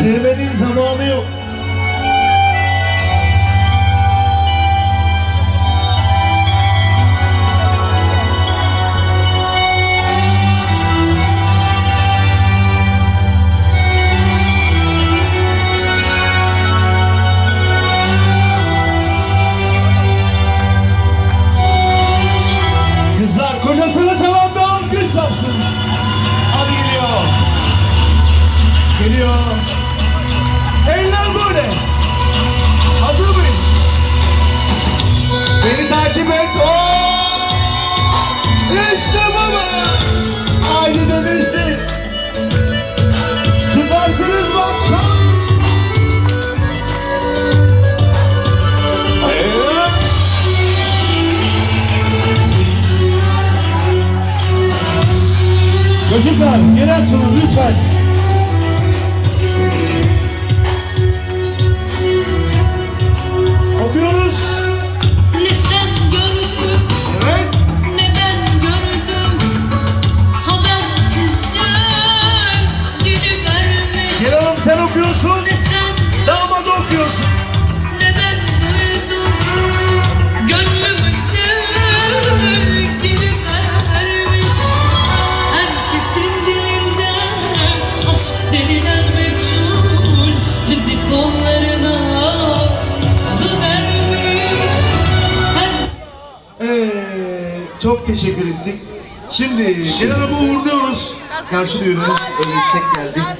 Sevmenin zamanı yok. Kızlar kocasını seven bir. Hadi geliyor. Geliyor. Eller böyle. Hazır mıyız? Beni takip et. Oo! İşte bu be. Aynı denizli. Süpersiniz bak. Çocuklar geri açılın lütfen. Okuyorsun. Damat okuyorsun. ne ben duydum Gönlümüzde günü vermiş Herkesin dilinde aşk denilen meçhul Bizi kollarına alıvermiş Her Ee, çok teşekkür ettik. Şimdi Gel Hanım'ı uğurluyoruz. Karşı düğüne öyle istek geldi.